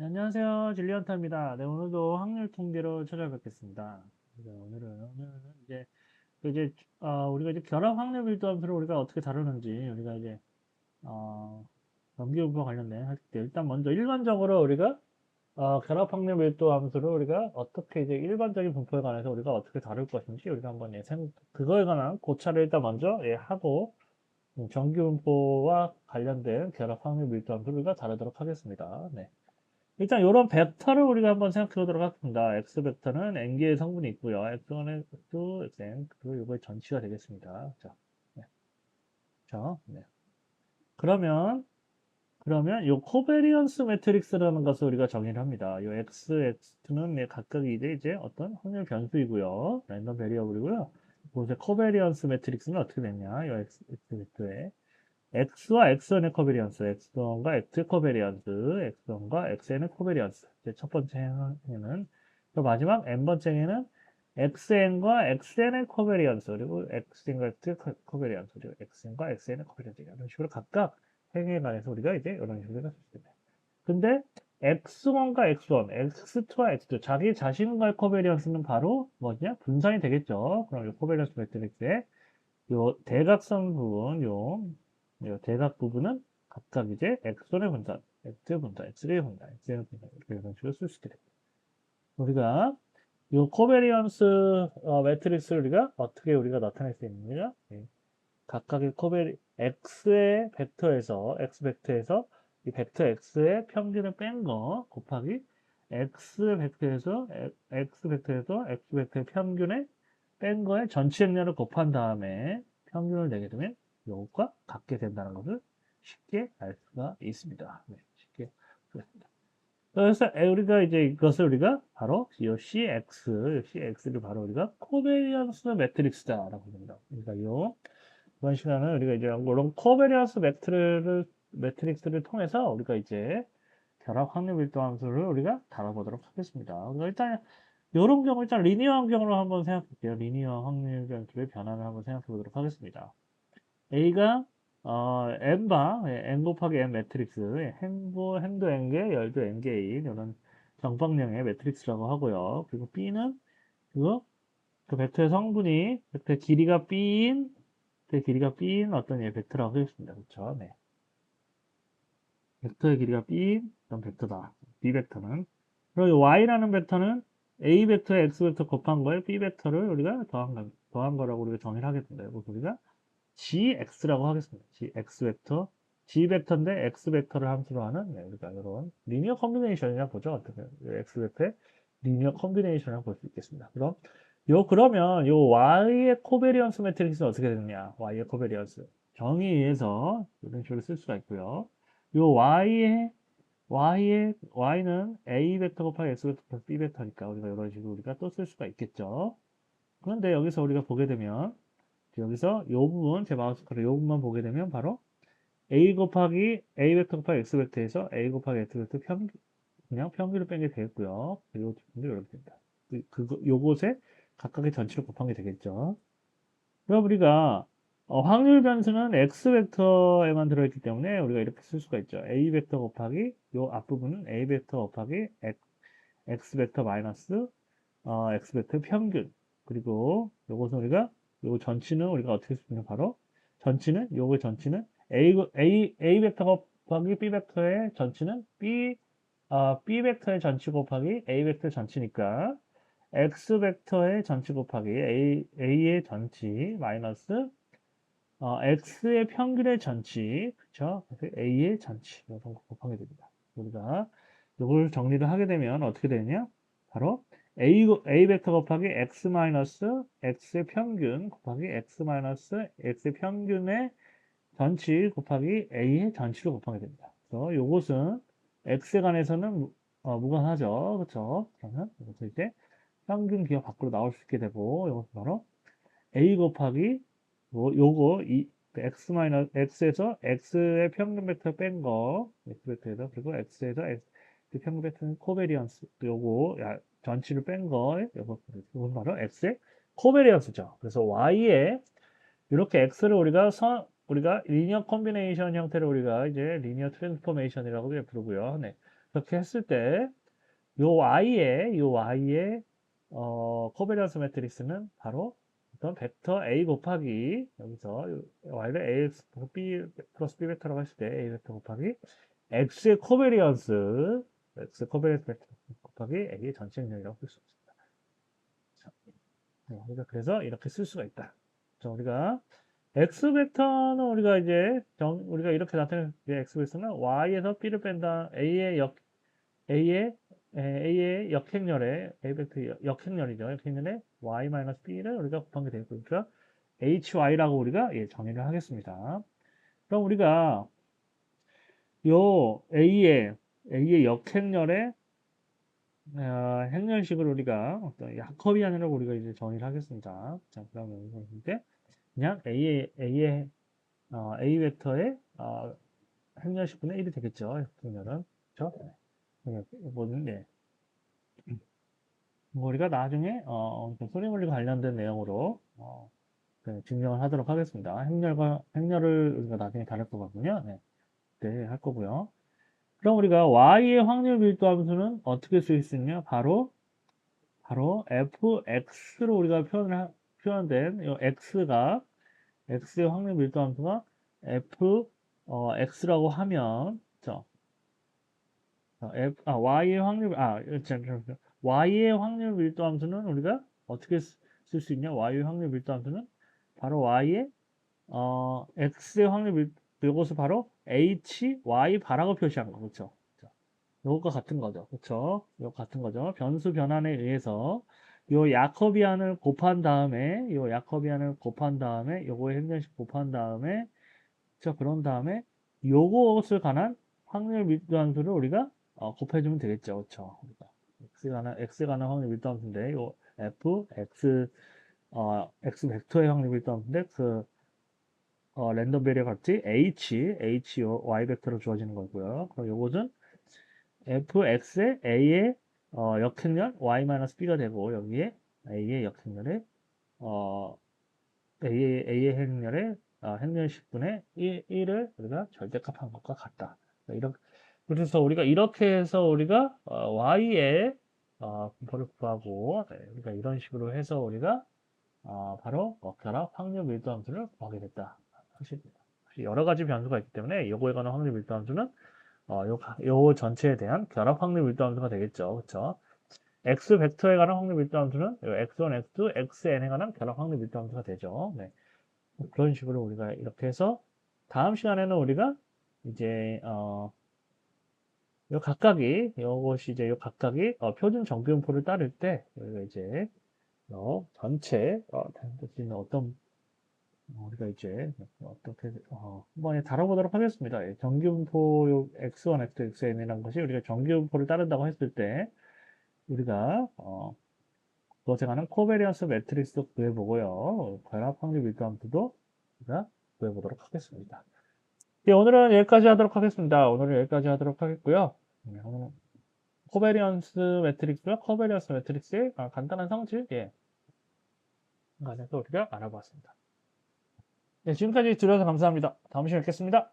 네, 안녕하세요. 질리언타입니다. 네, 오늘도 확률 통계로 찾아뵙겠습니다. 네, 오늘은, 오늘은 이제, 이제, 어, 우리가 이제 결합 확률 함수를 우리가 어떻게 다루는지, 우리가 이제, 어, 넘기분법 관련된 할 때, 일단 먼저 일반적으로 우리가, 어, 결합 확률 밀도 함수를 우리가 어떻게 이제 일반적인 분포에 관해서 우리가 어떻게 다룰 것인지 우리가 한번 예, 생, 그거에 관한 고찰을 일단 먼저 예, 하고, 음, 정규 분포와 관련된 결합 확률 밀도 함수를 우리가 다루도록 하겠습니다. 네. 일단 이런 벡터를 우리가 한번 생각해 보도록 하겠습니다. x 벡터는 n 개의 성분이 있고요. x1, x2, xn 그리고 이거의 전치가 되겠습니다. 자, 네. 자, 네. 그러면 그러면 이 코베리언스 매트릭스라는 것을 우리가 정의를 합니다. 이 x, x2는 각각이 이제 이제 어떤 확률 변수이고요. 랜덤 베리어블이고요. 그곳의 코베리언스 매트릭스는 어떻게 되냐? 이 x, x 벡터에 x와 xn의 코베리언스, x1과 x의 코베리언스, x1과 xn의 코베리언스. 이제 첫 번째 행은 또 마지막 n번째 행에는 xn과 xn의 코베리언스, 그리고 xn과 x의 코베리언스, 그리고 xn과 xn의 코베리언스. 이런 식으로 각각 행에 관해서 우리가 이제 이런 식으로 쓸수 있습니다. 근데 x1과 x1, x2와 x2, 자기 자신과의 코베리언스는 바로 뭐냐? 분산이 되겠죠. 그럼 이 코베리언스 매트릭스의 요 대각선 부분, 요이 대각 부분은 각각 이제 x의 분산, x의 분산, x의 분산, x의 분산 이런 식으로 쓸 수 있게 됩니다. 우리가 이 코베리언스 어, 매트릭스를 우리가 어떻게 우리가 나타낼 수 있느냐? 예. 각각의 코베리 x의 벡터에서 x 벡터에서 이 벡터 x의 평균을 뺀 거 곱하기 x 벡터에서 x 벡터에서 x 벡터의 평균에 뺀 거의 전체 행렬을 곱한 다음에 평균을 내게 되면 이것과 같게 된다는 것을 쉽게 알 수가 있습니다. 네, 쉽게 그렇습니다. 그래서 우리가 이제 이것을 우리가 바로 이 CX, CX를 바로 우리가 코베리언스 매트릭스다라고 합니다. 그러니까 요 이번 시간은 우리가 이제 이런 코베리언스 매트를 매트릭스를 통해서 우리가 이제 결합 확률 밀도 함수를 우리가 다뤄보도록 하겠습니다. 일단 이런 경우 일단 리니어 환경으로 한번 생각할게요. 리니어 확률 변수의 변화를 한번 생각해 보도록 하겠습니다. A가 어, n바 n 곱하기 n 매트릭스 행도 행도 n개 열도 n개인 이런 정방량의 매트릭스라고 하고요. 그리고 B는 그거 그 벡터의 성분이 벡터 길이가 B인 벡터 길이가 B인 어떤 예 벡터라고 하겠습니다. 그렇죠? 네. 벡터의 길이가 B인 그런 벡터다. B 벡터는 그리고 Y라는 벡터는 A 벡터에 X 벡터 곱한 거에 B 벡터를 우리가 더한 거, 더한 거라고 우리가 정의를 하겠습니다. 이거 우리가 gx라고 하겠습니다. gx 벡터, g 벡터인데 x 벡터를 함수로 하는 네, 우리가 이런 리니어 컨비네이션이라 보죠. 어떻게 x 벡터의 리니어 컨비네이션이라고 볼 수 있겠습니다. 그럼 요 그러면 요 y의 코베리언스 매트릭스는 어떻게 되느냐? y의 코베리언스 정의에서 이런 식으로 쓸 수가 있고요. 요 y의 y의 y는 a 벡터 곱하기 x 벡터 플러스 b 벡터니까 우리가 이런 식으로 우리가 또 쓸 수가 있겠죠. 그런데 여기서 우리가 보게 되면 여기서 이 부분, 제 마우스 커서 이 부분만 보게 되면 바로 a 곱하기 a 벡터 곱하기 x 벡터에서 a 곱하기 x 벡터 평균, 그냥 평균을 뺀 게 되겠고요. 그리고 이렇게 됩니다. 그, 그, 요곳에 각각의 전치를 곱한 게 되겠죠. 그럼 우리가 어, 확률 변수는 x 벡터에만 들어있기 때문에 우리가 이렇게 쓸 수가 있죠. a 벡터 곱하기 요 앞부분은 a 벡터 곱하기 x, x 벡터 마이너스 어, x 벡터 평균 그리고 요것은 우리가 요 전치는 우리가 어떻게 쓰면 바로 전치는 요거 전치는 A, A, A 벡터 곱하기 B 벡터의 전치는 B, 어, B 벡터의 전치 곱하기 A 벡터 전치니까 X 벡터의 전치 곱하기 A, A의 전치 마이너스 어, X의 평균의 전치 그쵸? 그래서 A의 전치 이런 거 곱하게 됩니다. 우리가 이걸 정리를 하게 되면 어떻게 되냐? 바로 A, A 벡터 곱하기 x 마이너스 x의 평균 곱하기 x 마이너스 x의 평균의 전치 곱하기 a의 전치를 곱하게 됩니다. 그래서 이것은 x에 관해서는 어, 무관하죠. 그렇죠? 그러면 이것을 이제 평균 기하 밖으로 나올 수 있게 되고 이것은 바로 a 곱하기 뭐 요거 이 x 마이너스 x에서 x의 평균 벡터 뺀 거 x 벡터에서 그리고 x에서 x 평균 벡터는 코베리언스 요거 전치를 뺀 거, 이건 바로 x의 코베리언스죠. 그래서 y에 이렇게 x를 우리가 선, 우리가 리니어 콤비네이션 형태로 우리가 이제 리니어 트랜스포메이션이라고 부르고요. 네. 그렇게 했을 때, 요 y의, 요 y의, 어, 코베리언스 매트릭스는 바로 어떤 벡터 a 곱하기, 여기서 y를 ax b 플러스 b 벡터라고 했을 때 a 벡터 곱하기 x의 코베리언스, x의 코베리언스 매트릭스 곱하기 a의 전체 능력이라고 쓸 수 있습니다. 자, 네, 우리가 그래서 이렇게 쓸 수가 있다. 자, 우리가 x 벡터는 우리가 이제 정, 우리가 이렇게 나타낼 때 x 벡터는 y에서 b를 뺀다 a의 역 a의 에, a의 역행렬에 a 벡터 역- 역행렬이죠. 역행렬에 y 마이너스 b를 우리가 곱한 게 되고 그러니까 hy라고 우리가 예, 정의를 하겠습니다. 그럼 우리가 요 a의 a의 역행렬에 어, 행렬식을 우리가 어떤 야커비안으로 우리가 이제 정의를 하겠습니다. 자, 그러면 이때 그냥 a의 a의 어, a 벡터의 어, 행렬식 분의 1이 되겠죠. 행렬은 그렇죠? 이거는 네. 뭐 우리가 나중에 어, 그 소리물리 관련된 내용으로 어, 그 증명을 하도록 하겠습니다. 행렬과 행렬을 우리가 나중에 다룰 거거든요. 네. 네, 할 거고요. 그럼 우리가 y의 확률 밀도 함수는 어떻게 쓸 수 있냐? 바로 바로 fx로 우리가 표현을 하- 표현된 이 x가 x의 확률 밀도 함수가 f 어, 하면 저 어, f 아 y의 확률 아 잠깐만요. y의 확률 밀도 함수는 우리가 어떻게 쓸 수 있냐? y의 확률 밀도 함수는 바로 y의 어 x의 확률 밀 이것을 바로 h y 바라고 표시한 거 그렇죠? 요것과 같은 거죠. 그렇죠? 요 같은 거죠. 변수 변환에 의해서 요 야커비안을 곱한 다음에 요 야커비안을 곱한 다음에 요거의 행렬식 곱한 다음에 자 그런 다음에 요것을 관한 확률 함수를 우리가 어, 곱해주면 되겠죠. 그렇죠? 우리가 x에 관한 x에 관한 확률 밀도 함수인데 요 f x 어 x 벡터의 확률 밀도 함수인데 그 어, 랜덤 베리어 같이 h h 요 y 벡터로 주어지는 거고요. 그럼 요것은 fx의 a의 어, 역행렬 y-b가 되고 여기에 a의 역행렬에 어, a의, a의 행렬에 어, 행렬 10분의 1, 1을 우리가 절대값한 것과 같다. 이렇게 그래서 우리가 이렇게 해서 우리가 어, y의 어, 분포를 구하고 네, 우리가 이런 식으로 해서 우리가 어, 바로 어, 결합 확률 밀도 함수를 구하게 됐다. 사실 여러 가지 변수가 있기 때문에 요거에 관한 확률 밀도 함수는 어, 요, 가- 요 전체에 대한 결합 확률 밀도 함수가 되겠죠. 그쵸? x 벡터에 관한 확률 밀도 함수는 요 x1, x2, xn에 관한 결합 확률 밀도 함수가 되죠. 네. 그런 식으로 우리가 이렇게 해서 다음 시간에는 우리가 이제 어, 요 각각이 요것이 이제 요 각각이 어, 표준 정규분포를 따를 때 우리가 이제 어, 전체 어, 어떤 어, 우리가 이제 어떻게 어, 한번 다뤄보도록 하겠습니다. 예, 정규분포 요 x1, x2, xn이라는 것이 우리가 정규분포를 따른다고 했을 때 우리가 어, 그것에 관한 코베리언스 매트릭스도 구해보고요. 결합 확률 밀도 함수도 우리가 구해보도록 하겠습니다. 예, 오늘은 여기까지 하도록 하겠습니다. 오늘은 여기까지 하도록 하겠고요. 네, 코베리언스 매트릭스와 코베리언스 매트릭스의 아, 간단한 성질, 예. 관해서 우리가 알아봤습니다. 네, 지금까지 들어서 감사합니다. 다음 시간에 뵙겠습니다.